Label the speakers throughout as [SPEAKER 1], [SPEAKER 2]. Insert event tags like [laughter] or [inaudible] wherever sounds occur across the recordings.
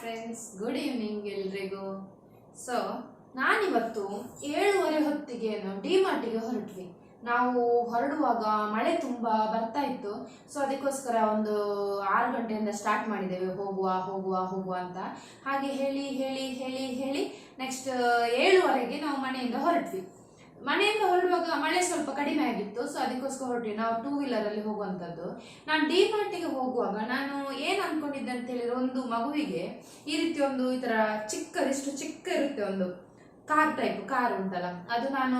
[SPEAKER 1] Friends good evening ಎಲ್ರಿಗೂ. So ನಾನಿವತ್ತು ಏಳುವರೆ ಹೊತ್ತಿಗೆ ನಾವು ಡಿಮಾರ್ಟಿಗೆ ಹೊರಟ್ವಿ. ನಾವು ಹೊರಡುವಾಗ ಮಳೆ ತುಂಬ ಬರ್ತಾ ಇತ್ತು. ಸೊ ಅದಕ್ಕೋಸ್ಕರ ಒಂದು ಆರು ಗಂಟೆಯಿಂದ ಸ್ಟಾರ್ಟ್ ಮಾಡಿದ್ದೇವೆ. ಹೋಗುವ ಹೋಗುವ ಹೋಗುವ ಅಂತ. ಹಾಗೆ ಹೇಳಿ ಹೇಳಿ ಹೇಳಿ ಹೇಳಿ ನೆಕ್ಸ್ಟ್ ಏಳುವರೆಗೆ ನಾವು ಮನೆಯಿಂದ ಹೊರಟ್ವಿ. ಮನೆಯಿಂದ ಹೊರಡುವಾಗ ಮಳೆ ಸ್ವಲ್ಪ ಕಡಿಮೆ ಆಗಿತ್ತು ಸೊ ಅದಕ್ಕೋಸ್ಕರ ಹೊರಟೆ ನಾವು ಟೂ ವೀಲರಲ್ಲಿ ಹೋಗುವಂಥದ್ದು ನಾನು ಡಿ ಮಾರ್ಟಿಗೆ ಹೋಗುವಾಗ ನಾನು ಏನು ಅಂದ್ಕೊಂಡಿದ್ದೆ ಅಂತ ಹೇಳಿದ್ರೆ ಒಂದು ಮಗುವಿಗೆ ಈ ರೀತಿ ಒಂದು ಈ ತರ ಚಿಕ್ಕದಿಷ್ಟು ಚಿಕ್ಕ ಇರುತ್ತೆ ಒಂದು ಕಾರ್ ಟೈಪ್ ಕಾರ್ ಉಂಟಲ್ಲ. ಅದು ನಾನು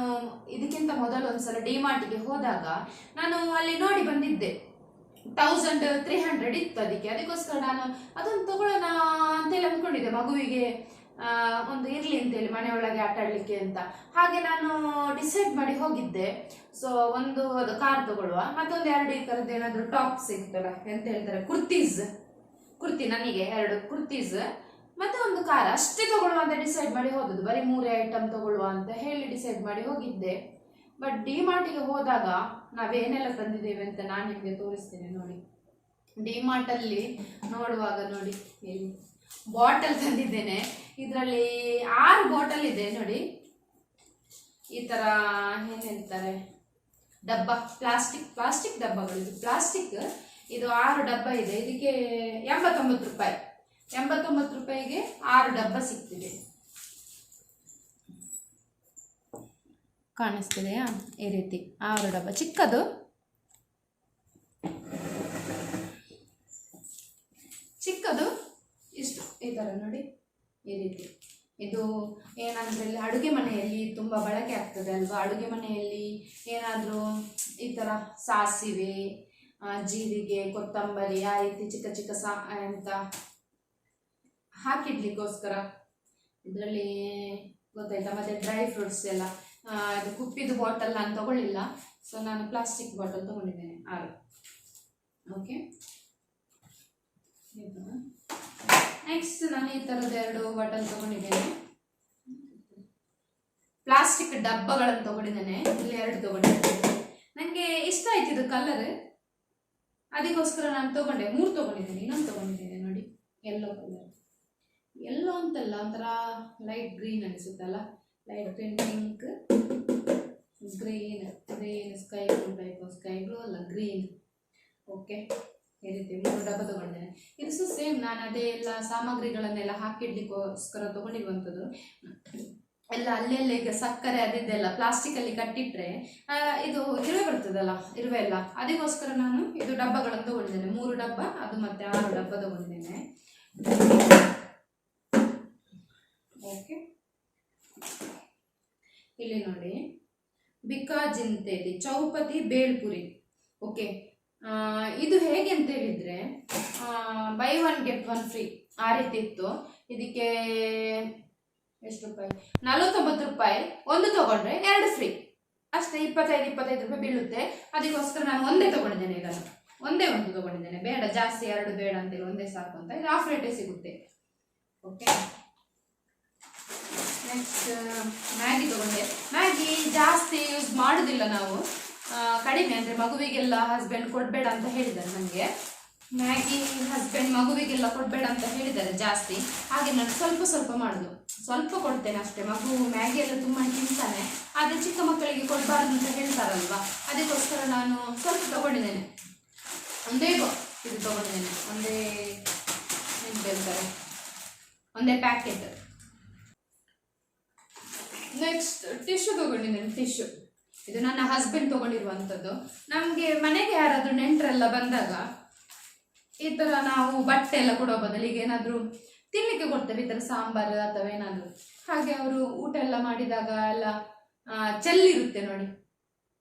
[SPEAKER 1] ಇದಕ್ಕಿಂತ ಮೊದಲು ಒಂದ್ಸಲ ಡಿ ಮಾರ್ಟಿಗೆ ಹೋದಾಗ ನಾನು ಅಲ್ಲಿ ನೋಡಿ ಬಂದಿದ್ದೆ. ತೌಸಂಡ್ ತ್ರೀ ಹಂಡ್ರೆಡ್ ಇತ್ತು ಅದಕ್ಕೆ. ಅದಕ್ಕೋಸ್ಕರ ನಾನು ಅದನ್ನು ತಗೊಳ್ಳೋಣ ಅಂತೇಳಿ ಅಂದ್ಕೊಂಡಿದ್ದೆ ಮಗುವಿಗೆ. ಒಂದು ಇರ್ಲಿ ಅಂತೇಳಿ ಮನೆಯೊಳಗೆ ಆಟ ಆಡ್ಲಿಕ್ಕೆ ಅಂತ. ಹಾಗೆ ನಾನು ಡಿಸೈಡ್ ಮಾಡಿ ಹೋಗಿದ್ದೆ. ಸೊ ಒಂದು ಅದು ಕಾರ್ ತಗೊಳ್ಳುವ. ಮತ್ತೊಂದು ಎರಡು ಈ ಥರದ್ದು ಏನಾದರೂ ಟಾಪ್ ಸಿಗ್ತಲ್ಲ ಎಂತ ಹೇಳ್ತಾರೆ? ಕುರ್ತೀಸ್ ಕುರ್ತಿ ನನಗೆ ಎರಡು ಕುರ್ತೀಸ್ ಮತ್ತೆ ಒಂದು ಕಾರ್ ಅಷ್ಟೇ ತಗೊಳ್ಳುವ ಅಂತ ಡಿಸೈಡ್ ಮಾಡಿ ಹೋದದ್ದು. ಬರೀ ಮೂರೇ ಐಟಮ್ ತಗೊಳ್ಳುವ ಅಂತ ಹೇಳಿ ಡಿಸೈಡ್ ಮಾಡಿ ಹೋಗಿದ್ದೆ. ಬಟ್ ಡಿ ಮಾರ್ಟಿಗೆ ಹೋದಾಗ ನಾವೇನೆಲ್ಲ ತಂದಿದ್ದೇವೆ ಅಂತ ನಾನು ನಿಮಗೆ ತೋರಿಸ್ತೇನೆ ನೋಡಿ. ಡಿ ಮಾರ್ಟಲ್ಲಿ ನೋಡುವಾಗ ನೋಡಿ ಇಲ್ಲಿ ಬಾಟಲ್ ತಂದಿದ್ದೇನೆ. ಇದರಲ್ಲಿ ಆರು ಬಾಟಲ್ ಇದೆ ನೋಡಿ. ಈ ಏನ್ ಹೇಳ್ತಾರೆ ಡಬ್ಬ, ಪ್ಲಾಸ್ಟಿಕ್ ಪ್ಲಾಸ್ಟಿಕ್ ಡಬ್ಬಗಳು. ಇದು ಪ್ಲಾಸ್ಟಿಕ್, ಇದು ಆರು ಡಬ್ಬ ಇದೆ. ಇದಕ್ಕೆ ಎಂಬತ್ತೊಂಬತ್ತು ರೂಪಾಯಿ. ಎಂಬತ್ತೊಂಬತ್ತು ರೂಪಾಯಿಗೆ ಆರು ಡಬ್ಬ ಸಿಗ್ತಿದೆ. ಕಾಣಿಸ್ತಿದೆಯಾ? ಈ ರೀತಿ. ಆರು ಡಬ್ಬ. ಚಿಕ್ಕದು. ಚಿಕ್ಕದು. ಈ ನೋಡಿ, ಈ ರೀತಿ. ಇದು ಏನಂದ್ರೆ ಅಡುಗೆ ಮನೆಯಲ್ಲಿ ತುಂಬ ಬಳಕೆ ಆಗ್ತದೆ ಅಲ್ವಾ? ಅಡುಗೆ ಮನೆಯಲ್ಲಿ ಏನಾದರೂ ಈ ಥರ ಸಾಸಿವೆ ಜೀರಿಗೆ, ಕೊತ್ತಂಬರಿ, ಆ ರೀತಿ ಚಿಕ್ಕ ಚಿಕ್ಕ ಸಾ ಅಂತ ಹಾಕಿಡ್ಲಿಕ್ಕೋಸ್ಕರ ಇದರಲ್ಲಿ ಗೊತ್ತಾಯ್ತಾ? ಮತ್ತೆ ಡ್ರೈ ಫ್ರೂಟ್ಸ್ ಎಲ್ಲ. ಅದು ಕುಪ್ಪಿದು ಬಾಟಲ್ ನಾನು ತಗೊಳ್ಳಿಲ್ಲ. ಸೊ ನಾನು ಪ್ಲಾಸ್ಟಿಕ್ ಬಾಟಲ್ ತಗೊಂಡಿದ್ದೇನೆ. ಆರು. ಓಕೆ ನೆಕ್ಸ್ಟ್ ನಾನು ಈ ಥರದ ಎರಡು ಬಾಟಲ್ ತಗೊಂಡಿದ್ದೇನೆ. ಪ್ಲಾಸ್ಟಿಕ್ ಡಬ್ಬಗಳನ್ನು ತಗೊಂಡಿದ್ದೇನೆ. ಇಲ್ಲಿ ಎರಡು ತಗೊಂಡಿದ್ದೇನೆ. ನನಗೆ ಇಷ್ಟ ಆಯ್ತು ಇದು ಕಲರ್ ಅದಕ್ಕೋಸ್ಕರ ನಾನು ತಗೊಂಡೆ. ಮೂರು ತಗೊಂಡಿದ್ದೇನೆ. ಇನ್ನೊಂದು ತಗೊಂಡಿದ್ದೇನೆ ನೋಡಿ. ಎಲ್ಲೋ ಕಲರ್ ಎಲ್ಲೋ ಅಂತಲ್ಲ ಒಂಥರ light green ಅನಿಸುತ್ತಲ್ಲ? Light pink green green sky blue type sky blue ಅಲ್ಲ ಗ್ರೀನ್ ಓಕೆ ಈ ರೀತಿ ಮೂರು ಡಬ್ಬ ತಗೊಂಡಿದ್ದೇನೆ ಇದು ಸಹ ಸೇಮ್ ನಾನು ಅದೇ ಎಲ್ಲ ಸಾಮಗ್ರಿಗಳನ್ನೆಲ್ಲ ಹಾಕಿಡ್ಲಿಕ್ಕೋಸ್ಕರ ತಗೊಂಡಿರುವಂಥದ್ದು. ಎಲ್ಲ ಅಲ್ಲೆಲ್ಲ ಈಗ ಸಕ್ಕರೆ ಅದಿದ್ದೆಲ್ಲ ಪ್ಲಾಸ್ಟಿಕಲ್ಲಿ ಕಟ್ಟಿಟ್ರೆ ಇದು ಇರುವೆ ಬರ್ತದಲ್ಲ ಇರುವೆ ಎಲ್ಲ ಅದಕ್ಕೋಸ್ಕರ ನಾನು ಇದು ಡಬ್ಬಗಳನ್ನು ತಗೊಂಡಿದ್ದೇನೆ. ಮೂರು ಡಬ್ಬ, ಅದು ಮತ್ತೆ ಆರು ಡಬ್ಬ ತಗೊಂಡಿದ್ದೇನೆ. ಓಕೆ. ಇಲ್ಲಿ ನೋಡಿ. ಬಿಕಾಜಿಂತೇಲಿ ಚೌಪತಿ, ಬೇಳ್ಪುರಿ. ಓಕೆ. ಇದು ಹೇಗೆ ಅಂತ ಹೇಳಿದ್ರೆ buy one get one free ಆ ರೀತಿ ಇತ್ತು. ಇದಕ್ಕೆ ಎಷ್ಟು ರೂಪಾಯಿ? ನಲವತ್ತೊಂಬತ್ತು ರೂಪಾಯಿ. ಒಂದು ತಗೊಂಡ್ರೆ ಎರಡು ಫ್ರೀ ಅಷ್ಟೇ, ಇಪ್ಪತ್ತೈದು ಇಪ್ಪತ್ತೈದು ರೂಪಾಯಿ ಬೀಳುತ್ತೆ. ಅದಕ್ಕೋಸ್ಕರ ನಾನು ಒಂದೇ ತಗೊಂಡಿದ್ದೇನೆ ಇದನ್ನು. ಒಂದೇ ಒಂದು ತಗೊಂಡಿದ್ದೇನೆ. ಬೇಡ, ಜಾಸ್ತಿ ಎರಡು ಬೇಡ ಅಂತೇಳಿ ಒಂದೇ ಸಾಕು ಅಂತ. ಇದು ಆಫ್ ರೇಟೇ ಸಿಗುತ್ತೆ. ಓಕೆ ನೆಕ್ಸ್ಟ್ ಮ್ಯಾಗಿ ತಗೊಂಡೆ. ಮ್ಯಾಗಿ ಜಾಸ್ತಿ ಯೂಸ್ ಮಾಡೋದಿಲ್ಲ ನಾವು. ಕಡಿಮೆ ಅಂದರೆ ಮಗುವಿಗೆಲ್ಲ ಹಸ್ಬೆಂಡ್ ಕೊಡಬೇಡ ಅಂತ ಹೇಳಿದ್ದಾರೆ ನನಗೆ ಮ್ಯಾಗಿ ಹಸ್ಬೆಂಡ್ ಮಗುವಿಗೆಲ್ಲ ಕೊಡಬೇಡ ಅಂತ ಹೇಳಿದ್ದಾರೆ ಜಾಸ್ತಿ. ಹಾಗೆ ನಾನು ಸ್ವಲ್ಪ ಸ್ವಲ್ಪ ಮಾಡೋದು. ಸ್ವಲ್ಪ ಕೊಡ್ತೇನೆ ಅಷ್ಟೇ. ಮಗು ಮ್ಯಾಗಿ ಎಲ್ಲ ತುಂಬ ತಿಂತಾನೆ. ಆದರೆ ಚಿಕ್ಕ ಮಕ್ಕಳಿಗೆ ಕೊಡಬಾರ್ದು ಅಂತ ಹೇಳ್ತಾರಲ್ವಾ? ಅದಕ್ಕೋಸ್ಕರ ನಾನು ಸ್ವಲ್ಪ ತಗೊಂಡಿದ್ದೇನೆ. ಒಂದೇ ಇದು ತಗೊಂಡಿದ್ದೇನೆ. ಒಂದೇ, ಏನು ಹೇಳ್ತಾರೆ? ಒಂದೇ ಪ್ಯಾಕೆಟ್ ನೆಕ್ಸ್ಟ್ ಟಿಶ್ಯೂ ತಗೊಂಡಿದ್ದೇನೆ ಟಿಶ್ಯೂ ಇದು ನನ್ನ ಹಸ್ಬೆಂಡ್ ತಗೊಂಡಿರುವಂಥದ್ದು. ನಮಗೆ ಮನೆಗೆ ಯಾರಾದರೂ ನೆಂಟರೆಲ್ಲ ಬಂದಾಗ ಈ ಥರ ನಾವು ಬಟ್ಟೆ ಎಲ್ಲ ಕೊಡೋ ಬದಲಿಗೆ ಏನಾದರೂ ತಿನ್ನಲಿಕ್ಕೆ ಕೊಡ್ತೇವೆ. ಈ ಥರ ಸಾಂಬಾರು ಅಥವಾ ಏನಾದರೂ. ಹಾಗೆ ಅವರು ಊಟ ಎಲ್ಲ ಮಾಡಿದಾಗ ಎಲ್ಲ ಚೆಲ್ಲಿರುತ್ತೆ ನೋಡಿ.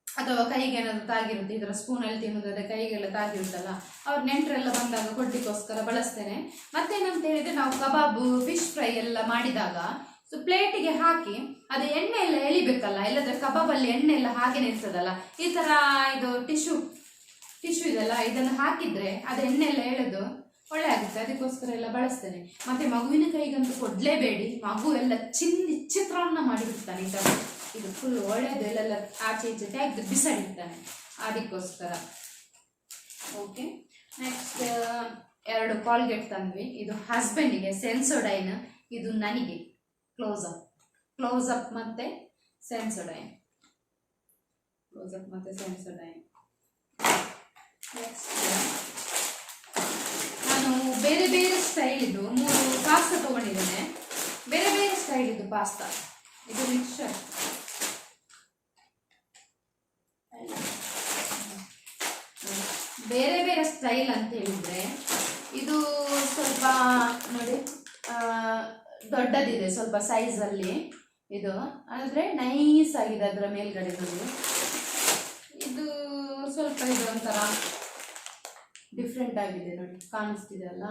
[SPEAKER 1] ಅಥವಾ ಕೈಗೆ ಏನಾದರೂ ತಾಗಿರುತ್ತೆ. ಈ ಥರ ಸ್ಪೂನಲ್ಲಿ ತಿನ್ನೋದಾದ್ರೆ ಕೈಗೆಲ್ಲ ತಾಗಿರುತ್ತಲ್ಲ. ಅವ್ರು ನೆಂಟರೆಲ್ಲ ಬಂದಾಗ ಕೊಡ್ಲಿಕ್ಕೋಸ್ಕರ ಬಳಸ್ತೇನೆ. ಮತ್ತೇನಂತ ಹೇಳಿದರೆ ನಾವು ಕಬಾಬು ಫಿಶ್ ಫ್ರೈ ಎಲ್ಲ ಮಾಡಿದಾಗ ಸೊ ಪ್ಲೇಟಿಗೆ ಹಾಕಿ ಅದು ಎಣ್ಣೆ ಎಲ್ಲ ಎಳಿಬೇಕಲ್ಲ, ಇಲ್ಲದ್ರೆ ಕಬಾಬಲ್ಲಿ ಎಣ್ಣೆ ಎಲ್ಲ ಹಾಗೇ ಇರ್ತದಲ್ಲ ಈ ತರ ಇದು ಟಿಶ್ಯೂ ಟಿಶ್ಯೂ ಇದೆಲ್ಲ, ಇದನ್ನು ಹಾಕಿದ್ರೆ ಅದು ಎಣ್ಣೆ ಎಲ್ಲ ಎಳೆದು ಒಳ್ಳೆ ಆಗುತ್ತೆ. ಅದಕ್ಕೋಸ್ಕರ ಎಲ್ಲ ಬಳಸ್ತೇನೆ. ಮತ್ತೆ ಮಗುವಿನ ಕೈಗಂತೂ ಕೊಡಲೇಬೇಡಿ. ಮಗು ಎಲ್ಲ ಚಿನ್ನಿ ಚಿತ್ರಾನ್ನ ಮಾಡಿಬಿಡ್ತಾನೆ ಈ ಥರ ಇದು ಫುಲ್ ಒಳ್ಳೆಯದು ಎಲ್ಲೆಲ್ಲ ಆಚೆ ಈಚೆ ತೆಗೆದು ಬಿಸಾಡಿರ್ತಾನೆ. ಅದಕ್ಕೋಸ್ಕರ. ಓಕೆ ನೆಕ್ಸ್ಟ್ ಎರಡು ಕಾಲ್ಗೆಟ್ ತಂದ್ವಿ. ಇದು ಹಸ್ಬೆಂಡಿಗೆ ಸೆನ್ಸೋಡೈನ್ ಇದು ನನಗೆ. ಕ್ಲೋಸ್ ಅಪ್ ಕ್ಲೋಸ್ ಅಪ್ ಮತ್ತೆ ಸೆನ್ಸೊಡೈನ್ ಕ್ಲೋಸ್ ಅಪ್ ಮತ್ತೆ ಸೆನ್ಸೊಡೈನ್ ನಾನು ಬೇರೆ ಬೇರೆ ಸ್ಟೈಲ್ ಇದು ಮೂರು ಪಾಸ್ತಾ ತಗೊಂಡಿದ್ದೇನೆ. ಬೇರೆ ಬೇರೆ ಸ್ಟೈಲ್ ಇದು ಪಾಸ್ತಾ ಇದು ಮಿಕ್ಸರ್ ಬೇರೆ ಬೇರೆ ಸ್ಟೈಲ್ ಅಂತ ಹೇಳಿದ್ರೆ ಇದು ಸ್ವಲ್ಪ ನೋಡಿ ದೊಡ್ಡದಿದೆ, ಸ್ವಲ್ಪ ಸೈಜಲ್ಲಿ ಇದು. ಆದರೆ ನೈಸ್ ಆಗಿದೆ ಅದರ ಮೇಲ್ಗಡೆ ಇದು ಸ್ವಲ್ಪ ಇದು ಒಂಥರ ಡಿಫ್ರೆಂಟ್ ಆಗಿದೆ ನೋಡಿ, ಕಾಣಿಸ್ತಿದೆ ಅಲ್ಲ?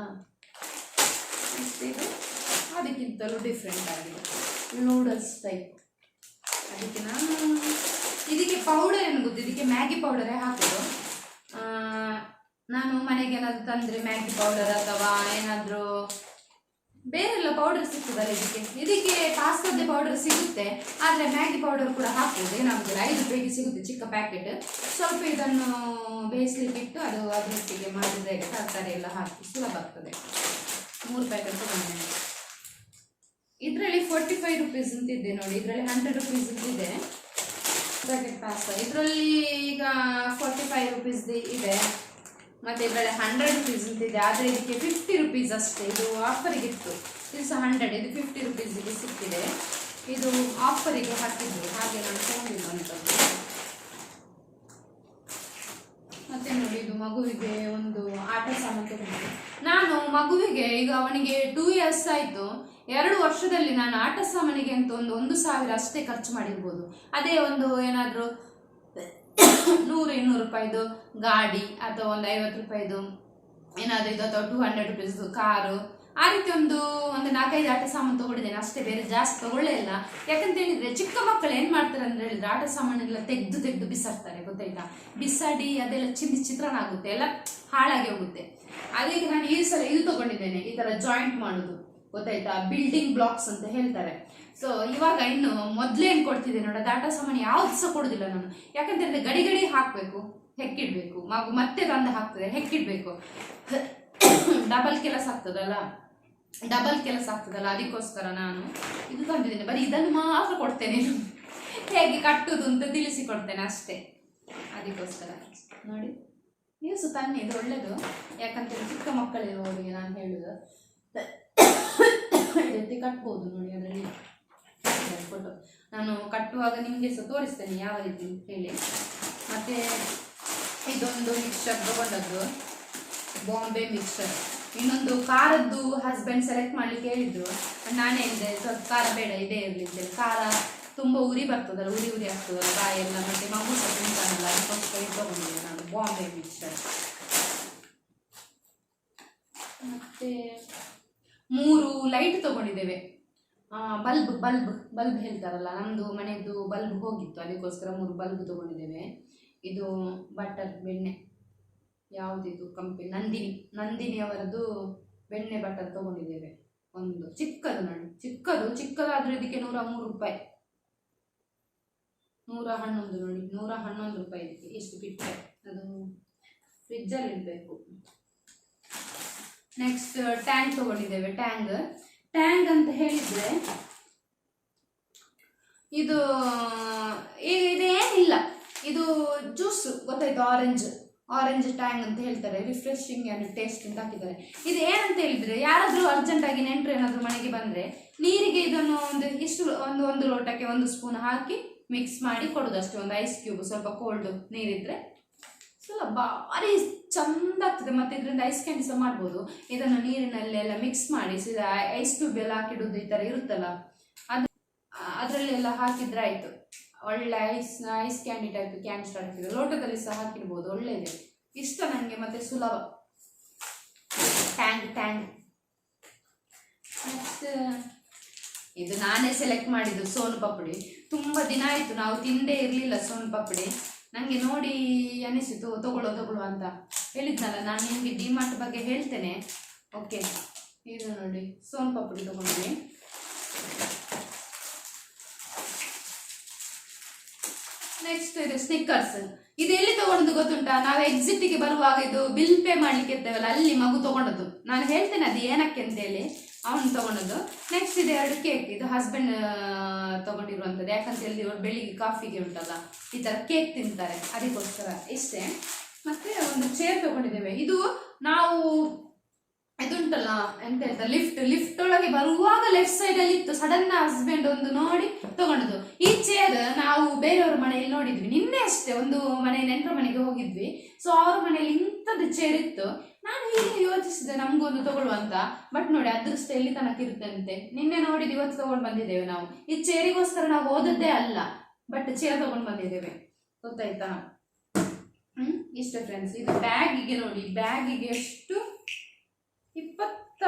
[SPEAKER 1] ಇದು ಅದಕ್ಕಿಂತಲೂ ಡಿಫ್ರೆಂಟ್ ಆಗಿದೆ. ನೂಡಲ್ಸ್ ಟೈಪ್ ಅದಕ್ಕೆ ನಾನು ಇದಕ್ಕೆ ಪೌಡರ್ ಏನು ಗೊತ್ತು? ಇದಕ್ಕೆ ಮ್ಯಾಗಿ ಪೌಡರೇ ಹಾಕೋದು. ನಾನು ಮನೆಗೆ ಏನಾದರೂ ತಂದರೆ ಮ್ಯಾಗಿ ಪೌಡರ್ ಅಥವಾ ಏನಾದರೂ ಬೇರೆಲ್ಲ ಪೌಡರ್ ಸಿಗ್ತದಲ್ಲ ಇದಕ್ಕೆ? ಇದಕ್ಕೆ ಪಾಸ್ತಾದ ಪೌಡರ್ ಸಿಗುತ್ತೆ, ಆದರೆ ಮ್ಯಾಗಿ ಪೌಡರ್ ಕೂಡ ಹಾಕ್ಬೋದು. ನಮಗೆ ಐದು ರೂಪಾಯಿಗೆ ಸಿಗುತ್ತೆ ಚಿಕ್ಕ ಪ್ಯಾಕೆಟ್ ಸ್ವಲ್ಪ ಇದನ್ನು ಬೇಯಿಸ್ಲಿಕ್ಕೆ ಬಿಟ್ಟು ಅದು ಅದರೊಟ್ಟಿಗೆ ಮಾಡಿದ್ರೆ ತರಕಾರಿ ಎಲ್ಲ ಹಾಕಿ ಸುಲಭ ಆಗ್ತದೆ. ಮೂರು ಪ್ಯಾಕೆಟ್ ತಗೊಂಡೆ ಇದರಲ್ಲಿ ಫೋರ್ಟಿ ಫೈವ್ ರುಪೀಸ್ ಅಂತ ಇದೆ ನೋಡಿ. ಇದರಲ್ಲಿ ಹಂಡ್ರೆಡ್ ರುಪೀಸ್ ಇದೆ. Packet pasta. ಇದರಲ್ಲಿ ಈಗ ಫೋರ್ಟಿ ಫೈವ್ ರುಪೀಸ್ ಇದೆ. ಮತ್ತೆ ಇದರಲ್ಲಿ ಹಂಡ್ರೆಡ್ ರುಪೀಸ್ ಅಂತ ಇದೆ ಆದರೆ ಇದಕ್ಕೆ ಫಿಫ್ಟಿ ರುಪೀಸ್ ಅಷ್ಟೇ. ಇದು ಆಫರಿಗೆ ಇತ್ತು. ಇದು ಸಹ ಹಂಡ್ರೆಡ್ ಇದು ಫಿಫ್ಟಿ ರುಪೀಸಿಗೆ ಸಿಕ್ಕಿದೆ. ಇದು ಆಫರಿಗೆ ಹಾಕಿದ್ರು ಹಾಗೆ ನಾನು ತಗೊಂಡಿರುವಂಥದ್ದು ಮತ್ತೆ ನೋಡಿ, ಇದು ಮಗುವಿಗೆ ಒಂದು ಆಟ ಸಾಮಾನು ನಾನು ಮಗುವಿಗೆ, ಈಗ ಅವನಿಗೆ ಟೂ ಇಯರ್ಸ್ ಆಯಿತು. ಎರಡು ವರ್ಷದಲ್ಲಿ ನಾನು ಆಟ ಸಾಮಾನಿಗೆ ಅಂತ ಒಂದು ಒಂದು ಸಾವಿರ ಅಷ್ಟೇ ಖರ್ಚು ಮಾಡಿರ್ಬೋದು. ಅದೇ ಒಂದು ಏನಾದರೂ [coughs] ನೂರು, ಇನ್ನೂರು ರೂಪಾಯಿದು ಗಾಡಿ ಅಥವಾ ಒಂದು ಐವತ್ತು ರೂಪಾಯಿದು, ಏನಾದರೂ ಇದು ಅಥವಾ ಟೂ ಹಂಡ್ರೆಡ್ ರುಪೀಸ್ದು ಕಾರು, ಆ ರೀತಿ ಒಂದು ಒಂದು ನಾಲ್ಕೈದು ಆಟ ಸಾಮಾನು ತೊಗೊಂಡಿದ್ದೇನೆ. ಅಷ್ಟೇ ಬೇರೆ ಜಾಸ್ತಿ ತೊಗೊಳ್ಳೇ ಇಲ್ಲ. ಯಾಕಂತ ಹೇಳಿದ್ರೆ ಚಿಕ್ಕ ಮಕ್ಕಳು ಏನು ಮಾಡ್ತಾರೆ ಅಂತ ಹೇಳಿದ್ರೆ ಆಟ ಸಾಮಾನೆಲ್ಲ ತೆಗೆದು ತೆಗೆದು ಬಿಸಾಡ್ತಾರೆ ಗೊತ್ತಾಯ್ತಾ? ಬಿಸಾಡಿ ಅದೆಲ್ಲ ಚಿಂದಿ ಚಿತ್ರಾನ್ನ ಆಗುತ್ತೆ, ಎಲ್ಲ ಹಾಳಾಗಿ ಹೋಗುತ್ತೆ. ಅದಕ್ಕೆ ನಾನು ಈ ಸಲ ಇದು ತೊಗೊಂಡಿದ್ದೇನೆ, ಈ ಥರ ಜಾಯಿಂಟ್ ಮಾಡೋದು, ಗೊತ್ತಾಯ್ತಾ? ಬಿಲ್ಡಿಂಗ್ ಬ್ಲಾಕ್ಸ್ ಅಂತ ಹೇಳ್ತಾರೆ. ಸೊ ಇವಾಗ ಇನ್ನು ಮೊದಲೇ ಏನು ಕೊಡ್ತಿದ್ದೆ ನೋಡೋದು ಆಟ ಸಾಮಾನು ಯಾವ್ದು ಸಹ ಕೊಡೋದಿಲ್ಲ ನಾನು. ಯಾಕಂತ ಹೇಳಿದ್ರೆ ಗಡಿ ಗಡಿ ಹಾಕ್ಬೇಕು. ಹೆಕ್ಕಿಡ್ಬೇಕು ಮಗು ಮತ್ತೆ ತಂದು ಹಾಕ್ತದೆ ಹೆಕ್ಕಿಡ್ಬೇಕು ಡಬಲ್ ಕೆಲಸ ಆಗ್ತದಲ್ಲ? ಡಬಲ್ ಕೆಲಸ ಆಗ್ತದಲ್ಲ? ಅದಕ್ಕೋಸ್ಕರ ನಾನು ಇದು ತಂದಿದ್ದೇನೆ. ಬರೀ ಇದನ್ನು ಮಾತ್ರ ಕೊಡ್ತೇನೆ. ಹೇಗೆ ಕಟ್ಟುದು ಅಂತ ತಿಳಿಸಿಕೊಡ್ತೇನೆ ಅಷ್ಟೇ. ಅದಕ್ಕೋಸ್ಕರ. ನೋಡಿ ನೀವು ಸಹ ತನ್ನಿ, ಇದು ಒಳ್ಳೇದು. ಯಾಕಂತೇಳಿ ಚಿಕ್ಕ ಮಕ್ಕಳಿರುವವರಿಗೆ ನಾನು ಹೇಳುದು. ಜೊತೆ ಕಟ್ಬೋದು ನೋಡಿ ಅದರಲ್ಲಿ. ನಾನು ಕಟ್ಟುವಾಗ ನಿಮಗೆ ಸಹ ತೋರಿಸ್ತೇನೆ ಯಾವ ರೀತಿ ಹೇಳಿ. ಮತ್ತೆ ಇದೊಂದು ಮಿಕ್ಸ್ಚರ್ ತಗೊಂಡದ್ದು ಬಾಂಬೆ ಮಿಕ್ಸ್ಚರ್ ಇನ್ನೊಂದು ಖಾರದ್ದು ಹಸ್ಬೆಂಡ್ ಸೆಲೆಕ್ಟ್ ಮಾಡ್ಲಿಕ್ಕೆ ಹೇಳಿದ್ರು ನಾನೇ ಹೇಳಿದೆ ಸ್ವಲ್ಪ ಖಾರ ಬೇಡ ಇದೇ ಇರಲಿ ಅಂತೇಳಿ ಖಾರ ತುಂಬ ಉರಿ ಬರ್ತದಲ್ಲ ಉರಿ ಉರಿ ಆಗ್ತದಲ್ಲ ಬಾಯೆಲ್ಲ ಮತ್ತೆ ಮಗು ಸಹ ತಿಂತಾನಲ್ಲ ಅದಕ್ಕೋಸ್ಕರ ತಗೊಂಡಿದ್ದೆ ನಾನು ಬಾಂಬೆ ಮಿಕ್ಸ್ಚರ್ ಮತ್ತೆ ಮೂರು ಲೈಟ್ ತಗೊಂಡಿದ್ದೇವೆ ಬಲ್ಬ್ ಬಲ್ಬ್ ಬಲ್ಬ್ ಹೇಳ್ತಾರಲ್ಲ ನಮ್ಮದು ಮನೆಯದು ಬಲ್ಬ್ ಹೋಗಿತ್ತು ಅದಕ್ಕೋಸ್ಕರ ಮೂರು ಬಲ್ಬ್ ತಗೊಂಡಿದ್ದೇವೆ ಇದು ಬಟರ್ ಬೆಣ್ಣೆ, ಯಾವುದಿದು ಕಂಪನಿ ನಂದಿನಿ ನಂದಿನಿ ಅವರದ್ದು ಬೆಣ್ಣೆ ಬಟರ್ ತಗೊಂಡಿದ್ದೇವೆ. ಒಂದು ಚಿಕ್ಕದು ನೋಡಿ ಚಿಕ್ಕದು, ಚಿಕ್ಕದಾದ್ರೂ ಇದಕ್ಕೆ ನೂರ ಮೂರು ರೂಪಾಯಿ. ನೂರ ಹನ್ನೊಂದು ನೋಡಿ, ನೂರ ಹನ್ನೊಂದು ರೂಪಾಯಿ ಇದಕ್ಕೆ, ಎಷ್ಟು ಕಿಟ್ಟೆ ಅದು ಫ್ರಿಜ್ಜಲ್ಲಿ ಇಡಬೇಕು. ನೆಕ್ಸ್ಟ್ ಟ್ಯಾಂಕ್ ತಗೊಂಡಿದ್ದೇವೆ ಟ್ಯಾಂಗ್ ಟ್ಯಾಂಗ್ ಅಂತ ಹೇಳಿದ್ರೆ, ಇದು ಇದೇನಿಲ್ಲ. ಇದು ಜ್ಯೂಸ್, ಗೊತ್ತಾಯ್ತು? ಆರೆಂಜ್ ಆರೆಂಜ್ ಟ್ಯಾಂಗ್ ಅಂತ ಹೇಳ್ತಾರೆ. ರಿಫ್ರೆಶಿಂಗ್ ಆ್ಯಂಡ್ ಟೇಸ್ಟ್ ಅಂತ ಹಾಕಿದ್ದಾರೆ. ಇದು ಏನಂತ ಹೇಳಿದ್ರೆ, ಯಾರಾದರೂ ಅರ್ಜೆಂಟಾಗಿ ನೆಂಟರು ಏನಾದರೂ ಮನೆಗೆ ಬಂದರೆ, ನೀರಿಗೆ ಇದನ್ನು ಒಂದು ಇಷ್ಟು, ಒಂದು ಒಂದು ಲೋಟಕ್ಕೆ ಒಂದು ಸ್ಪೂನ್ ಹಾಕಿ ಮಿಕ್ಸ್ ಮಾಡಿ ಕೊಡೋದು ಅಷ್ಟೇ. ಒಂದು ಐಸ್ ಕ್ಯೂಬ್ ಸ್ವಲ್ಪ ಕೋಲ್ಡ್ ನೀರಿದ್ರೆ ಸ್ವಲ್ಪ ಭಾರಿ ಚಂದ ಆಗ್ತದೆ. ಮತ್ತೆ ಇದರಿಂದ ಐಸ್ ಕ್ಯಾಂಡಿ ಸಹ ಮಾಡ್ಬೋದು. ಇದನ್ನು ನೀರಿನಲ್ಲೆಲ್ಲ ಮಿಕ್ಸ್ ಮಾಡಿ, ಸೀದಾ ಐಸ್ ಕ್ಯೂಬ್ ಎಲ್ಲ ಹಾಕಿಡೋದು ಈ ಥರ ಇರುತ್ತಲ್ಲ? ಅದು, ಅದರಲ್ಲೆಲ್ಲ ಹಾಕಿದ್ರೆ ಆಯಿತು. ಒಳ್ಳೆ ಐಸ್ ಐಸ್ ಕ್ಯಾಂಡಿ ಟೈಪ್ ಕ್ಯಾನ್ಸ್ಟರ್ ಆಗ್ತದೆ. ಲೋಟದಲ್ಲಿ ಸಹ ಹಾಕಿರ್ಬೋದು ಒಳ್ಳೆಯದೇ ಇಷ್ಟ ನನಗೆ ಮತ್ತೆ ಸುಲಭ. ಟ್ಯಾಂಗ್ ಟ್ಯಾಂಗ್ ಮತ್ತು ಇದು ನಾನೇ ಸೆಲೆಕ್ಟ್ ಮಾಡಿದ್ದು ಸೋನ್ ಪಪ್ಪಡಿ ತುಂಬ ದಿನ ಆಯಿತು, ನಾವು ತಿಂದೇ ಇರಲಿಲ್ಲ ಸೋನ್ ಪಪ್ಪಡಿ ನನಗೆ ನೋಡಿ ಅನಿಸಿತು ತಗೊಳ್ಳೋ ತಗೊಳ್ಳೋ ಅಂತ ಹೇಳಿದ್ನಲ್ಲ, ನಾನು ನಿಮಗೆ ಡಿಮಾರ್ಟ್ ಬಗ್ಗೆ ಹೇಳ್ತೇನೆ. ಓಕೆ ಇದು ನೋಡಿ, ಸೋನ್ ಪಪ್ಪಡಿ ತಗೊಂಡ್ವಿ. ನೆಕ್ಸ್ಟ್ ಇದು ಸ್ನಿಕ್ಕರ್ಸ್ ಇದು ಎಲ್ಲಿ ತಗೊಂಡದ್ದು ಗೊತ್ತುಂಟಾ? ನಾವು ಎಕ್ಸಿಟ್ಗೆ ಬರುವಾಗ ಇದು ಬಿಲ್ ಪೇ ಮಾಡ್ಲಿಕ್ಕೆ ಇರ್ತೇವಲ್ಲ, ಅಲ್ಲಿ ಮಗು ತಗೊಂಡದ್ದು. ನಾನು ಹೇಳ್ತೇನೆ, ಅದು ಏನಕ್ಕೆ ಅಂತ ಹೇಳಿ ಅವನು ತಗೊಂಡದ್ದು. ನೆಕ್ಸ್ಟ್ ಇದೆ ಎರಡು ಕೇಕ್ ಇದು ಹಸ್ಬೆಂಡ್ ತಗೊಂಡಿರುವಂಥದ್ದು. ಯಾಕಂತ ಹೇಳಿ, ಇವರು ಬೆಳಿಗ್ಗೆ ಕಾಫಿಗೆ ಉಂಟಲ್ಲ, ಈ ಥರ ಕೇಕ್ ತಿಂತಾರೆ. ಅದಕ್ಕೋಸ್ಕರ ಇಷ್ಟೇ. ಮತ್ತೆ ಒಂದು ಚೇರ್ ತಗೊಂಡಿದ್ದೇವೆ. ಇದು ನಾವು ಎಂತ ಹೇಳ್ತಾರೆ ಲಿಫ್ಟ್ ಲಿಫ್ಟ್ ಒಳಗೆ ಬರುವಾಗ ಲೆಫ್ಟ್ ಸೈಡ್ ಅಲ್ಲಿ ಇತ್ತು. ಸಡನ್ ಹಸ್ಬೆಂಡ್ ಒಂದು ನೋಡಿ ತಗೊಂಡದ್ದು. ಈ ಚೇರ್ ನಾವು ಬೇರೆಯವ್ರ ಮನೆಯಲ್ಲಿ ನೋಡಿದ್ವಿ. ನಿನ್ನೆ ಅಷ್ಟೇ ಒಂದು ಮನೆ, ನೆಂಟರ ಮನೆಗೆ ಹೋಗಿದ್ವಿ. ಸೊ ಅವ್ರ ಮನೆಯಲ್ಲಿ ಇಂಥದ್ದು ಚೇರ್ ಇತ್ತು. ನಾನು ಹೀಗೆ ಯೋಚಿಸಿದೆ, ನಮ್ಗೊಂದು ತಗೊಳ್ಳುವಂತ ಬಟ್ ನೋಡಿ, ಅದೃಷ್ಟ ಎಲ್ಲಿ ತನಕ ಇರುತ್ತಂತೆ. ನಿನ್ನೆ ನೋಡಿದ್ ಇವತ್ತು ತಗೊಂಡು ಬಂದಿದ್ದೇವೆ ನಾವು. ಈ ಚೇರಿಗೋಸ್ಕರ ನಾವು ಓದದ್ದೇ ಅಲ್ಲ ಬಟ್ ಚೇರ್ ತಗೊಂಡು ಬಂದಿದ್ದೇವೆ. ಗೊತ್ತಾಯ್ತಾ? ಹ್ಮ್? ಇಷ್ಟ ಫ್ರೆಂಡ್ಸ್ ಇದು ಬ್ಯಾಗಿಗೆ ನೋಡಿ ಬ್ಯಾಗಿಗೆ ಎಷ್ಟು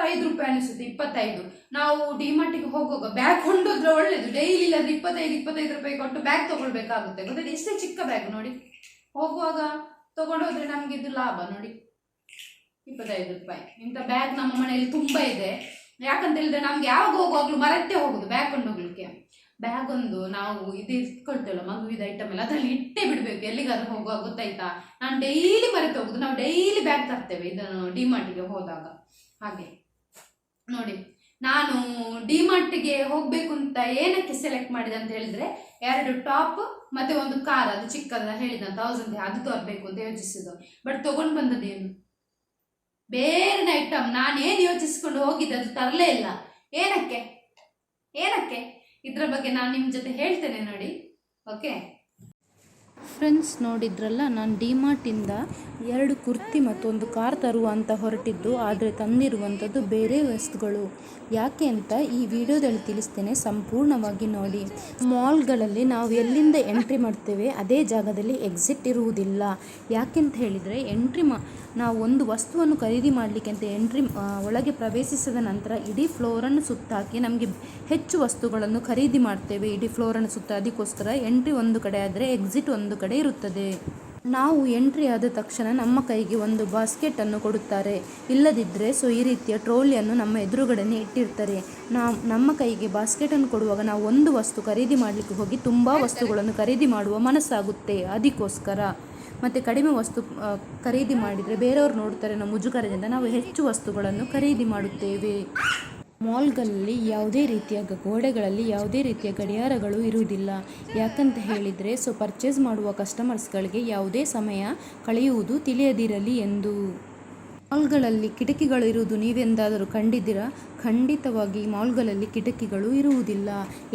[SPEAKER 1] ಇಪ್ಪತ್ತೈದು ರೂಪಾಯಿ ಅನಿಸುತ್ತೆ, ಇಪ್ಪತ್ತೈದು. ನಾವು ಡಿಮಾರ್ಟಿಗೆ ಹೋಗುವಾಗ ಬ್ಯಾಗ್ ಕೊಂಡೋದ್ರೆ ಒಳ್ಳೇದು. ಡೈಲಿ ಇಲ್ಲಾದ್ರೆ ಇಪ್ಪತ್ತೈದು ಇಪ್ಪತ್ತೈದು ರೂಪಾಯಿ ಕೊಟ್ಟು ಬ್ಯಾಗ್ ತಗೊಳ್ಬೇಕಾಗುತ್ತೆ. ಗೊತ್ತಾಯ್ತು? ಎಷ್ಟೇ ಚಿಕ್ಕ ಬ್ಯಾಗ್ ನೋಡಿ. ಹೋಗುವಾಗ ತಗೊಂಡೋದ್ರೆ ನಮ್ಗೆ ಇದು ಲಾಭ ನೋಡಿ. ಇಪ್ಪತ್ತೈದು ರೂಪಾಯಿ. ಇಂಥ ಬ್ಯಾಗ್ ನಮ್ಮ ಮನೆಯಲ್ಲಿ ತುಂಬ ಇದೆ. ಯಾಕಂತ ಹೇಳಿದ್ರೆ ನಮ್ಗೆ ಯಾವಾಗ ಹೋಗುವಾಗಲೂ ಮರತ್ತೆ ಹೋಗುದು ಬ್ಯಾಗ್ ಕೊಂಡೋಗ್ಲಿಕ್ಕೆ. ಬ್ಯಾಗ್ ಒಂದು ನಾವು ಇದು ಇಟ್ಕೊಳ್ತೇವಲ್ಲ, ಮಗುವಿದ ಐಟಮ್ ಎಲ್ಲ, ಅದರಲ್ಲಿ ಇಟ್ಟೇ ಬಿಡ್ಬೇಕು. ಎಲ್ಲಿಗಾದ್ರೂ ಹೋಗುವಾಗ ಗೊತ್ತಾಯ್ತಾ? ನಾನು ಡೈಲಿ ಮರೆತು ಹೋಗುದು ನಾವು ಡೈಲಿ ಬ್ಯಾಗ್ ತರ್ತೇವೆ ಇದನ್ನು ಡಿಮಾರ್ಟಿಗೆ ಹೋದಾಗ. ಹಾಗೆ. ನೋಡಿ, ನಾನು ಡಿಮಾರ್ಟ್ಗೆ ಹೋಗ್ಬೇಕು ಅಂತ ಏನಕ್ಕೆ ಸೆಲೆಕ್ಟ್ ಮಾಡಿದೆ ಅಂತ ಹೇಳಿದ್ರೆ, ಎರಡು ಟಾಪ್ ಮತ್ತೆ ಒಂದು ಕಾರ್, ಅದು ಚಿಕ್ಕದ ಹೇಳಿದ ತೌಸಂಡ್ ಅದು ತರಬೇಕು ಅಂತ ಯೋಚಿಸಿದ್ದು. ಬಟ್ ತಗೊಂಡು ಬಂದದ್ದೇನು ಬೇರೆನ ಐಟಮ್ ನಾನೇನು ಯೋಚಿಸ್ಕೊಂಡು ಹೋಗಿದ್ದೆ ಅದು ತರಲೇ ಇಲ್ಲ. ಏನಕ್ಕೆ? ಏನಕ್ಕೆ? ಇದ್ರ ಬಗ್ಗೆ ನಾನು ನಿಮ್ಮ ಜೊತೆ ಹೇಳ್ತೇನೆ ನೋಡಿ. ಓಕೆ
[SPEAKER 2] ಫ್ರೆಂಡ್ಸ್ ನೋಡಿದ್ರಲ್ಲ, ನಾನು ಡಿಮಾರ್ಟಿಂದ ಎರಡು ಕುರ್ತಿ ಮತ್ತು ಒಂದು ಕಾರ್ ತರುವ ಅಂತ ಹೊರಟಿದ್ದು, ಆದರೆ ತಂದಿರುವಂಥದ್ದು ಬೇರೆ ವಸ್ತುಗಳು. ಯಾಕೆ ಅಂತ ಈ ವಿಡಿಯೋದಲ್ಲಿ ತಿಳಿಸ್ತೇನೆ ಸಂಪೂರ್ಣವಾಗಿ ನೋಡಿ. ಮಾಲ್ಗಳಲ್ಲಿ ನಾವು ಎಲ್ಲಿಂದ ಎಂಟ್ರಿ ಮಾಡ್ತೇವೆ, ಅದೇ ಜಾಗದಲ್ಲಿ ಎಕ್ಸಿಟ್ ಇರುವುದಿಲ್ಲ. ಯಾಕೆಂತ ಹೇಳಿದರೆ ಎಂಟ್ರಿ ಮಾ ನಾವು ಒಂದು ವಸ್ತುವನ್ನು ಖರೀದಿ ಮಾಡಲಿಕ್ಕೆ ಅಂತ ಎಂಟ್ರಿ ಒಳಗೆ ಪ್ರವೇಶಿಸಿದ ನಂತರ ಇಡೀ ಫ್ಲೋರನ್ನು ಸುತ್ತಾಕಿ ನಮಗೆ ಹೆಚ್ಚು ವಸ್ತುಗಳನ್ನು ಖರೀದಿ ಮಾಡ್ತೇವೆ ಇಡೀ ಫ್ಲೋರನ್ನು ಸುತ್ತ ಅದಕ್ಕೋಸ್ಕರ ಎಂಟ್ರಿ ಒಂದು ಕಡೆ ಆದರೆ ಎಕ್ಸಿಟ್ ಒಂದು ಕಡೆ ಇರುತ್ತದೆ. ನಾವು ಎಂಟ್ರಿ ಆದ ತಕ್ಷಣ ನಮ್ಮ ಕೈಗೆ ಒಂದು ಬಾಸ್ಕೆಟನ್ನು ಕೊಡುತ್ತಾರೆ. ಇಲ್ಲದಿದ್ದರೆ ಸೊ ಈ ರೀತಿಯ ಟ್ರೋಲಿಯನ್ನು ನಮ್ಮ ಎದುರುಗಡೆನೆ ಇಟ್ಟಿರ್ತಾರೆ. ನಾವು, ನಮ್ಮ ಕೈಗೆ ಬಾಸ್ಕೆಟನ್ನು ಕೊಡುವಾಗ ನಾವು ಒಂದು ವಸ್ತು ಖರೀದಿ ಮಾಡಲಿಕ್ಕೆ ಹೋಗಿ ತುಂಬ ವಸ್ತುಗಳನ್ನು ಖರೀದಿ ಮಾಡುವ ಮನಸ್ಸಾಗುತ್ತೆ. ಅದಕ್ಕೋಸ್ಕರ. ಮತ್ತು ಕಡಿಮೆ ವಸ್ತು ಖರೀದಿ ಮಾಡಿದರೆ ಬೇರೆಯವರು ನೋಡ್ತಾರೆ ನಮ್ಮ ಮುಜುಗರದಿಂದ. ನಾವು ಹೆಚ್ಚು ವಸ್ತುಗಳನ್ನು ಖರೀದಿ ಮಾಡುತ್ತೇವೆ. ಮಾಲ್ಗಳಲ್ಲಿ ಯಾವುದೇ ರೀತಿಯ ಗೋಡೆಗಳಲ್ಲಿ ಯಾವುದೇ ರೀತಿಯ ಗಡಿಯಾರಗಳು ಇರುವುದಿಲ್ಲ. ಯಾಕಂತ ಹೇಳಿದರೆ ಸೊ ಪರ್ಚೇಸ್ ಮಾಡುವ ಕಸ್ಟಮರ್ಸ್ಗಳಿಗೆ ಯಾವುದೇ ಸಮಯ ಕಳೆಯುವುದು ತಿಳಿಯದಿರಲಿ ಎಂದು. ಮಾಲ್ಗಳಲ್ಲಿ ಕಿಟಕಿಗಳು ಇರುವುದು ನೀವೆಂದಾದರೂ ಕಂಡಿದ್ದೀರಾ? ಖಂಡಿತವಾಗಿ ಮಾಲ್ಗಳಲ್ಲಿ ಕಿಟಕಿಗಳು ಇರುವುದಿಲ್ಲ.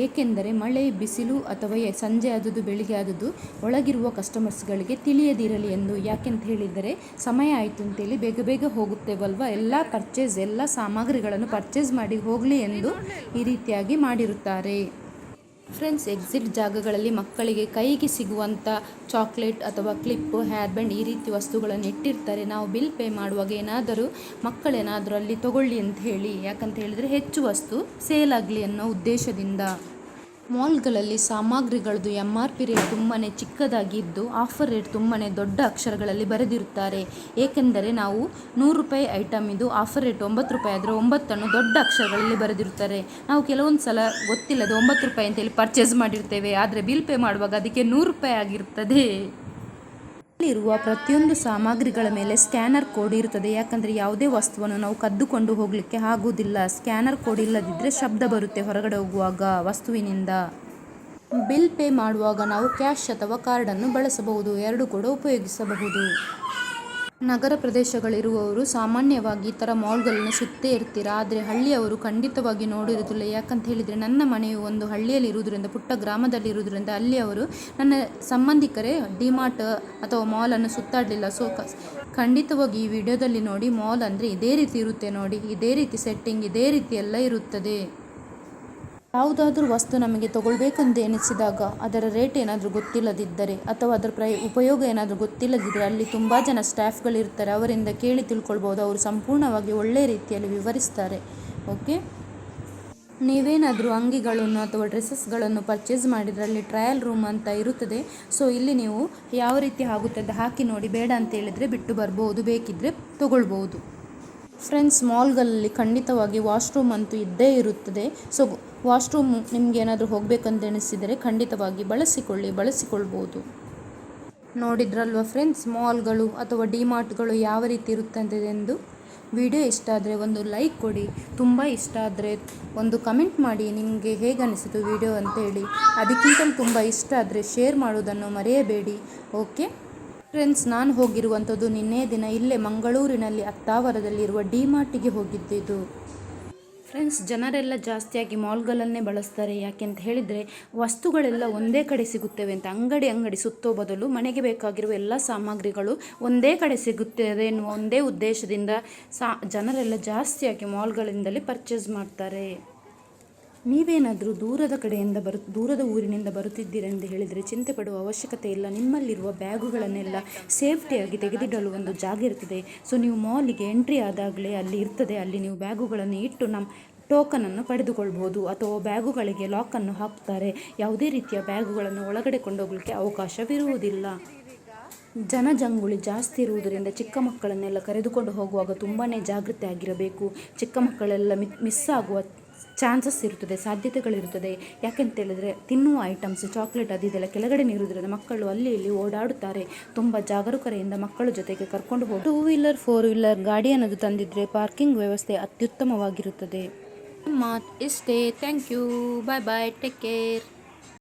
[SPEAKER 2] ಏಕೆಂದರೆ ಮಳೆ, ಬಿಸಿಲು ಅಥವಾ ಸಂಜೆ ಆದದ್ದು ಬೆಳಿಗ್ಗೆ ಆದದ್ದು ಒಳಗಿರುವ ಕಸ್ಟಮರ್ಸ್ಗಳಿಗೆ ತಿಳಿಯದಿರಲಿ ಎಂದು ಯಾಕೆಂತ ಹೇಳಿದರೆ ಸಮಯ ಆಯಿತು ಅಂತೇಳಿ ಬೇಗ ಬೇಗ ಹೋಗುತ್ತೇವಲ್ವ? ಎಲ್ಲ ಪರ್ಚೇಸ್, ಎಲ್ಲ ಸಾಮಗ್ರಿಗಳನ್ನು ಪರ್ಚೇಸ್ ಮಾಡಿ ಹೋಗಲಿ ಎಂದು ಈ ರೀತಿಯಾಗಿ ಮಾಡಿರುತ್ತಾರೆ. ಫ್ರೆಂಡ್ಸ್, ಎಕ್ಸಿಟ್ ಜಾಗಗಳಲ್ಲಿ ಮಕ್ಕಳಿಗೆ ಕೈಗೆ ಸಿಗುವಂಥ ಚಾಕ್ಲೇಟ್ ಅಥವಾ ಕ್ಲಿಪ್ಪು ಹೇರ್ ಬ್ಯಾಂಡ್ ಈ ರೀತಿ ವಸ್ತುಗಳನ್ನು ಇಟ್ಟಿರ್ತಾರೆ. ನಾವು ಬಿಲ್ ಪೇ ಮಾಡುವಾಗ ಏನಾದರೂ ಮಕ್ಕಳೇನಾದರೂ ಅಲ್ಲಿ ತಗೊಳ್ಳಿ ಅಂತ ಹೇಳಿ, ಯಾಕಂತ ಹೇಳಿದರೆ ಹೆಚ್ಚು ವಸ್ತು ಸೇಲ್ ಆಗಲಿ ಅನ್ನೋ ಉದ್ದೇಶದಿಂದ. ಮಾಲ್ಗಳಲ್ಲಿ ಸಾಮಗ್ರಿಗಳದ್ದು ಎಂ ಆರ್ ಪಿ ರೇಟ್ ತುಂಬಾ ಚಿಕ್ಕದಾಗಿದ್ದು ಆಫರ್ ರೇಟ್ ತುಂಬಾ ದೊಡ್ಡ ಅಕ್ಷರಗಳಲ್ಲಿ ಬರೆದಿರುತ್ತಾರೆ. ಏಕೆಂದರೆ ನಾವು ನೂರು ರೂಪಾಯಿ ಐಟಮ್ ಇದು ಆಫರ್ ರೇಟ್ ಒಂಬತ್ತು ರೂಪಾಯಿ ಆದರೆ ಒಂಬತ್ತನ್ನು ದೊಡ್ಡ ಅಕ್ಷರಗಳಲ್ಲಿ ಬರೆದಿರುತ್ತಾರೆ. ನಾವು ಕೆಲವೊಂದು ಸಲ ಗೊತ್ತಿಲ್ಲದೆ ಒಂಬತ್ತು ರೂಪಾಯಿ ಅಂತೇಳಿ ಪರ್ಚೇಸ್ ಮಾಡಿರ್ತೇವೆ. ಆದರೆ ಬಿಲ್ ಪೇ ಮಾಡುವಾಗ ಅದಕ್ಕೆ ನೂರು ರೂಪಾಯಿ ಆಗಿರ್ತದೆ. ಇರುವ ಪ್ರತಿಯೊಂದು ಸಾಮಗ್ರಿಗಳ ಮೇಲೆ ಸ್ಕ್ಯಾನರ್ ಕೋಡ್ ಇರುತ್ತದೆ. ಯಾಕಂದರೆ ಯಾವುದೇ ವಸ್ತುವನ್ನು ನಾವು ಕದ್ದುಕೊಂಡು ಹೋಗಲಿಕ್ಕೆ ಆಗುವುದಿಲ್ಲ. ಸ್ಕ್ಯಾನರ್ ಕೋಡ್ ಇಲ್ಲದಿದ್ದರೆ ಶಬ್ದ ಬರುತ್ತೆ ಹೊರಗಡೆ ಹೋಗುವಾಗ ವಸ್ತುವಿನಿಂದ. ಬಿಲ್ ಪೇ ಮಾಡುವಾಗ ನಾವು ಕ್ಯಾಶ್ ಅಥವಾ ಕಾರ್ಡನ್ನು ಬಳಸಬಹುದು. ಎರಡು ಕೂಡ ಉಪಯೋಗಿಸಬಹುದು. ನಗರ ಪ್ರದೇಶಗಳಿರುವವರು ಸಾಮಾನ್ಯವಾಗಿ ಈ ಥರ ಮಾಲ್ಗಳನ್ನು ಸುತ್ತೇ ಇರ್ತೀರ? ಆದರೆ ಹಳ್ಳಿಯವರು ಖಂಡಿತವಾಗಿ ನೋಡಿರೋದಿಲ್ಲ ಯಾಕಂತ ಹೇಳಿದರೆ ನನ್ನ ಮನೆಯು ಒಂದು ಹಳ್ಳಿಯಲ್ಲಿ ಇರುವುದರಿಂದ, ಪುಟ್ಟ ಗ್ರಾಮದಲ್ಲಿ ಇರುವುದರಿಂದ ಅಲ್ಲಿ ಅವರು ನನ್ನ ಸಂಬಂಧಿಕರೇ ಡಿಮಾರ್ಟ್ ಅಥವಾ ಮಾಲನ್ನು ಸುತ್ತಾಡಲಿಲ್ಲ. ಸೊ ಖಂಡಿತವಾಗಿ ಈ ವಿಡಿಯೋದಲ್ಲಿ ನೋಡಿ, ಮಾಲ್ ಅಂದರೆ ಇದೇ ರೀತಿ ಇರುತ್ತೆ ನೋಡಿ. ಇದೇ ರೀತಿ ಸೆಟ್ಟಿಂಗ್ ಇದೇ ರೀತಿ ಎಲ್ಲ ಇರುತ್ತದೆ. ಯಾವುದಾದ್ರೂ ವಸ್ತು ನಮಗೆ ತಗೊಳ್ಬೇಕೆಂದು ಎನಿಸಿದಾಗ ಅದರ ರೇಟ್ ಏನಾದರೂ ಗೊತ್ತಿಲ್ಲದಿದ್ದರೆ ಅಥವಾ ಅದರ ಪ್ರಯ, ಉಪಯೋಗ ಏನಾದರೂ ಗೊತ್ತಿಲ್ಲದಿದ್ದರೆ ಅಲ್ಲಿ ತುಂಬ ಜನ ಸ್ಟಾಫ್ಗಳಿರ್ತಾರೆ, ಅವರಿಂದ ಕೇಳಿ ತಿಳ್ಕೊಳ್ಬೋದು, ಅವರು ಸಂಪೂರ್ಣವಾಗಿ ಒಳ್ಳೆಯ ರೀತಿಯಲ್ಲಿ ವಿವರಿಸ್ತಾರೆ. ಓಕೆ? ನೀವೇನಾದರೂ ಅಂಗಿಗಳನ್ನು ಅಥವಾ ಡ್ರೆಸ್ಸಸ್ಗಳನ್ನು ಪರ್ಚೇಸ್ ಮಾಡಿದರೆ ಅಲ್ಲಿ ಟ್ರಯಲ್ ರೂಮ್ ಅಂತ ಇರುತ್ತದೆ. ಸೊ, ಇಲ್ಲಿ ನೀವು ಯಾವ ರೀತಿ ಆಗುತ್ತದೆ ಹಾಕಿ ನೋಡಿ, ಬೇಡ ಅಂತ ಹೇಳಿದರೆ ಬಿಟ್ಟು ಬರ್ಬೋದು ಬೇಕಿದ್ದರೆ ತಗೊಳ್ಬೋದು. ಫ್ರೆಂಡ್ಸ್, ಮಾಲ್ಗಳಲ್ಲಿ ಖಂಡಿತವಾಗಿ ವಾಶ್ರೂಮ್ ಅಂತೂ ಇದ್ದೇ ಇರುತ್ತದೆ. ಸೊ ವಾಶ್ರೂಮ್ ನಿಮ್ಗೆ ಏನಾದರೂ ಹೋಗಬೇಕಂತ ಎನಿಸಿದರೆ ಖಂಡಿತವಾಗಿ ಬಳಸಿಕೊಳ್ಳಿ, ಬಳಸಿಕೊಳ್ಬೋದು. ನೋಡಿದ್ರಲ್ವ ಫ್ರೆಂಡ್ಸ್, ಮಾಲ್ಗಳು ಅಥವಾ ಡಿಮಾರ್ಟ್ಗಳು ಯಾವ ರೀತಿ ಇರುತ್ತಂತೆ ಎಂದು ವಿಡಿಯೋ ಇಷ್ಟ ಆದರೆ ಒಂದು ಲೈಕ್ ಕೊಡಿ. ತುಂಬ ಇಷ್ಟ ಆದರೆ ಒಂದು ಕಮೆಂಟ್ ಮಾಡಿ ನಿಮಗೆ ಹೇಗೆ ಅನಿಸಿತು ವಿಡಿಯೋ ಅಂತೇಳಿ ಅದಕ್ಕಿಂತಲೂ ತುಂಬ ಇಷ್ಟ ಆದರೆ ಶೇರ್ ಮಾಡೋದನ್ನು ಮರೆಯಬೇಡಿ. ಓಕೆ? ಫ್ರೆಂಡ್ಸ್, ನಾನು ಹೋಗಿರುವಂಥದ್ದು ನಿನ್ನೆ ದಿನ ಇಲ್ಲೇ ಮಂಗಳೂರಿನಲ್ಲಿ ಅತ್ತಾವರದಲ್ಲಿರುವ ಡಿಮಾರ್ಟಿಗೆ ಹೋಗಿದ್ದಿದ್ದು ಫ್ರೆಂಡ್ಸ್, ಜನರೆಲ್ಲ ಜಾಸ್ತಿಯಾಗಿ ಮಾಲ್ಗಳನ್ನೇ ಬಳಸ್ತಾರೆ. ಯಾಕೆ ಅಂತ ಹೇಳಿದರೆ, ವಸ್ತುಗಳೆಲ್ಲ ಒಂದೇ ಕಡೆ ಸಿಗುತ್ತವೆ ಅಂತ. ಅಂಗಡಿ ಅಂಗಡಿ, ಸುತ್ತೋ ಬದಲು ಮನೆಗೆ ಬೇಕಾಗಿರುವ ಎಲ್ಲ ಸಾಮಗ್ರಿಗಳು ಒಂದೇ ಕಡೆ ಸಿಗುತ್ತದೆ ಎನ್ನುವ ಒಂದೇ ಉದ್ದೇಶದಿಂದ ಸಾ ಜನರೆಲ್ಲ ಜಾಸ್ತಿಯಾಗಿ ಮಾಲ್ಗಳಿಂದಲೇ ಪರ್ಚೇಸ್ ಮಾಡ್ತಾರೆ. ನೀವೇನಾದರೂ ದೂರದ ಕಡೆಯಿಂದ ಬರು, ದೂರದ ಊರಿನಿಂದ ಬರುತ್ತಿದ್ದೀರೆಂದು ಹೇಳಿದರೆ ಚಿಂತೆ ಪಡುವ ಅವಶ್ಯಕತೆ ಇಲ್ಲ. ನಿಮ್ಮಲ್ಲಿರುವ ಬ್ಯಾಗುಗಳನ್ನೆಲ್ಲ ಸೇಫ್ಟಿಯಾಗಿ ತೆಗೆದಿಡಲು ಒಂದು ಜಾಗ ಇರ್ತದೆ ಸೊ ನೀವು ಮಾಲಿಗೆ ಎಂಟ್ರಿ ಆದಾಗಲೇ ಅಲ್ಲಿ ಇರ್ತದೆ. ಅಲ್ಲಿ ನೀವು ಬ್ಯಾಗುಗಳನ್ನು ಇಟ್ಟು ನಮ್ಮ ಟೋಕನನ್ನು ಪಡೆದುಕೊಳ್ಬೋದು. ಅಥವಾ ಬ್ಯಾಗುಗಳಿಗೆ ಲಾಕನ್ನು ಹಾಕ್ತಾರೆ. ಯಾವುದೇ ರೀತಿಯ ಬ್ಯಾಗುಗಳನ್ನು ಒಳಗಡೆ ಕೊಂಡೋಗಲಿಕ್ಕೆ ಅವಕಾಶವಿರುವುದಿಲ್ಲ. ಜನಜಂಗುಳಿ ಜಾಸ್ತಿ ಇರುವುದರಿಂದ ಚಿಕ್ಕ ಮಕ್ಕಳನ್ನೆಲ್ಲ ಕರೆದುಕೊಂಡು ಹೋಗುವಾಗ ತುಂಬಾ ಜಾಗೃತೆ ಆಗಿರಬೇಕು. ಚಿಕ್ಕ ಮಕ್ಕಳೆಲ್ಲ ಮಿಸ್ ಆಗುವ ಚಾನ್ಸಸ್ ಇರುತ್ತದೆ, ಸಾಧ್ಯತೆಗಳಿರುತ್ತದೆ. ಯಾಕೆಂತ ಹೇಳಿದ್ರೆ, ತಿನ್ನುವ ಐಟಮ್ಸ್ ಚಾಕ್ಲೇಟ್ ಅದು ಇದೆಲ್ಲ ಕೆಳಗಡೆ ನೀರುವುದರಿಂದ ಮಕ್ಕಳು ಅಲ್ಲಿ ಇಲ್ಲಿ ಓಡಾಡುತ್ತಾರೆ. ತುಂಬ ಜಾಗರೂಕರೆಯಿಂದ ಮಕ್ಕಳ ಜೊತೆಗೆ ಕರ್ಕೊಂಡು ಹೋಗಿ ಟೂ ವೀಲರ್ ಫೋರ್ ವೀಲರ್ ಗಾಡಿ ಅನ್ನೋದು ತಂದಿದ್ರೆ ಪಾರ್ಕಿಂಗ್ ವ್ಯವಸ್ಥೆ ಅತ್ಯುತ್ತಮವಾಗಿರುತ್ತದೆ. ಮಾತ್ ಇಷ್ಟೇ thank you bye bye take care